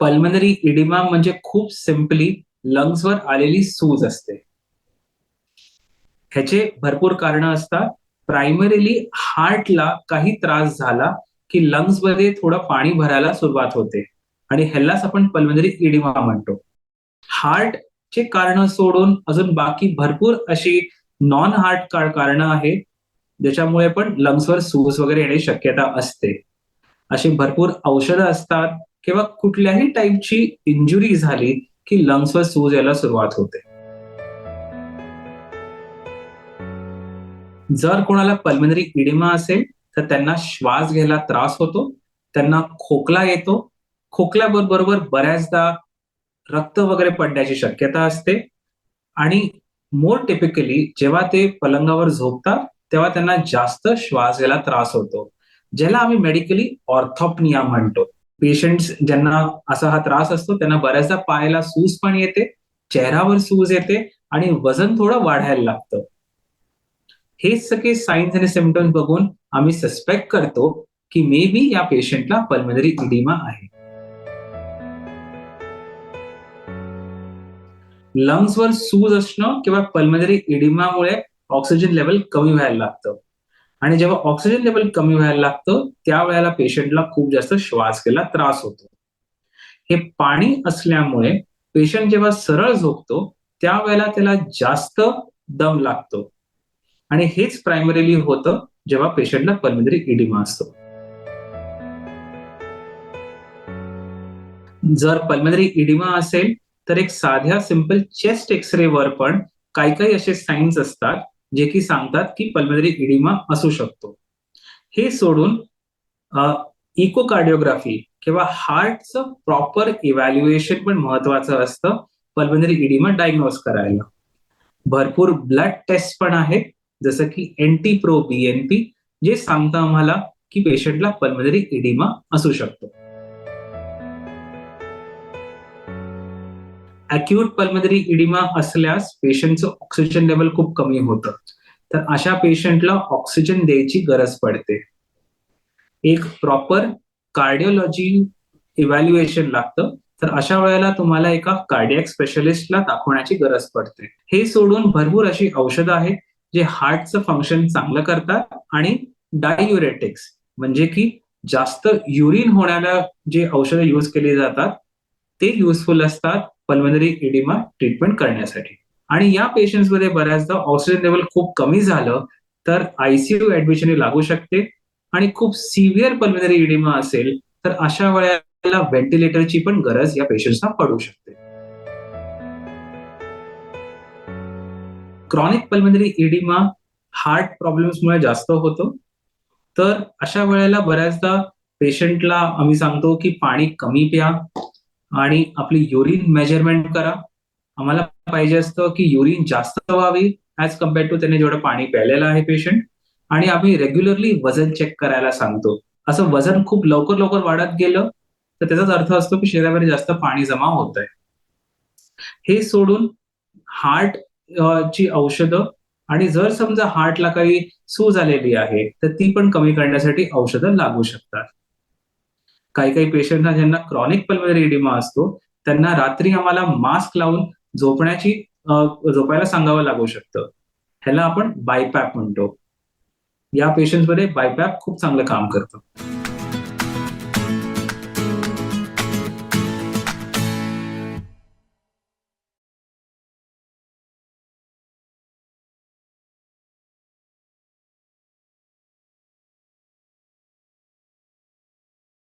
Pulmonary oedema म्हणजे खूप simply लंग्सवर आलेली सूज असते. ह्याचे भरपूर कारण असतात. प्रायमरीली हार्टला काही त्रास झाला की लंग्समध्ये थोडं पाणी भरायला सुरुवात होते. आणि ह्यालाच आपण पल्मनरी इडिमा म्हणतो. हार्टचे कारण सोडून अजून बाकी भरपूर अशी नॉन हार्ट कारण आहेत ज्याच्यामुळे पण लंग्सवर सूज वगैरे येण्याची शक्यता असते. अशी भरपूर औषधं असतात. किंवा कुठल्याही टाईपची इंजुरी झाली की लंग्सवर सूज यायला सुरुवात होते. जर कोणाला पल्मनरी इडिमा असेल तर त्यांना श्वास घ्यायला त्रास होतो त्यांना खोकला येतो. खोकल्याबरोबर बऱ्याचदा रक्त वगैरे पडण्याची शक्यता असते. आणि मोर टिपिकली जेव्हा ते पलंगावर झोपतात तेव्हा त्यांना जास्त श्वास घ्यायला त्रास होतो. ज्याला आम्ही मेडिकली ऑर्थॉपनिया म्हणतो. पेशंट्स ज्यांना असा हा त्रास असतो त्यांना बऱ्याचदा पायाला सूज पण येते चेहऱ्यावर सूज येते आणि वजन थोडं वाढायला लागतं. हे सगळे साईन्स आणि सिमटम्स बघून आम्ही सस्पेक्ट करतो की मे बी या पेशंटला पल्मनरी इडिमा आहे. लंग्सवर सूज असणं किंवा पल्मनरी इडिमामुळे ऑक्सिजन लेवल कमी व्हायला लागतं. आणि जेव्हा ऑक्सिजन लेवल कमी व्हायला लागतं त्यावेळेला पेशंटला खूप जास्त श्वास घ्यायला त्रास होतो. हे पाणी असल्यामुळे पेशंट जेव्हा सरळ झोपतो त्यावेळेला त्याला जास्त दम लागतो. आणि हेच प्रायमरीली होतं जेव्हा पेशंटला पल्मनरी इडिमा असतो. जर पल्मनरी इडिमा असेल तर एक साध्या सिंपल चेस्ट एक्सरे वर पण काही काही असे साईन्स असतात जे की सांगतात की पल्मेनरी इडिमा असू शकतो. हे सोडून इकोकार्डिओग्राफी किंवा हार्टचं प्रॉपर इव्हॅल्युएशन पण महत्वाचं असतं पल्मेनरी इडिमा डायग्नोज करायला. भरपूर ब्लड टेस्ट पण आहेत जसं की एनटी प्रो बीएनपी जे सांगतं आम्हाला की पेशंटला पल्मेनरी इडिमा असू शकतो. अक्युट पल्मनरी इडिमा असल्यास पेशंटचं ऑक्सिजन लेवल खूप कमी होतं. तर अशा पेशंटला ऑक्सिजन द्यायची गरज पडते. एक प्रॉपर कार्डिओलॉजी इव्हॅल्युएशन लागतं. तर अशा वेळेला तुम्हाला एका कार्डियक स्पेशलिस्टला दाखवण्याची गरज पडते. हे सोडून भरपूर अशी औषधं आहेत जे हार्टचं फंक्शन चांगलं करतात आणि डायुरेटिक्स म्हणजे की जास्त युरिन होण्याला जे औषधं यूज केली जातात ते युजफुल असतात. पल्मनरी इडिमा ट्रीटमेंट करण्यासाठी. आणि या पेशंट्समध्ये बऱ्याचदा ऑक्सिजन लेवल खूप कमी झालं तर आयसीयू ऍडमिशन लागू शकते. आणि खूप सिव्हिअर पल्मनरी इडिमा असेल तर अशा वेळेला व्हेंटिलेटरची पण गरज या पेशंट्सना पडू शकते. क्रॉनिक पल्मनरी इडिमा हार्ट प्रॉब्लेम्समुळे जास्त होतो. तर अशा वेळेला बऱ्याचदा पेशंटला आम्ही सांगतो की पाणी कमी प्या. आणि आपली युरिन मेजरमेंट करा. आम्हाला पाहिजे असतं की युरिन जास्त व्हावी ऍज कंपेअर टू त्याने जेवढं पाणी प्यायलेलं आहे पेशंट आणि आम्ही रेग्युलरली वजन चेक करायला सांगतो. असं वजन खूप लवकर लवकर वाढत गेलं तर त्याचाच अर्थ असतो की शरीरामध्ये जास्त पाणी जमा होत आहे हे सोडून हार्ट ची औषधं आणि जर समजा हार्टला काही सूज आलेली आहे तर ती पण कमी करण्यासाठी औषधं लागू शकतात. काही काही पेशंटना ज्यांना क्रॉनिक पल्मरी इडिमा असतो त्यांना रात्री आम्हाला मास्क लावून झोपण्याची झोपायला सांगावं लागू शकतं. ह्याला आपण बायपॅप म्हणतो. या पेशंटमध्ये बायपॅप खूप चांगलं काम करतं.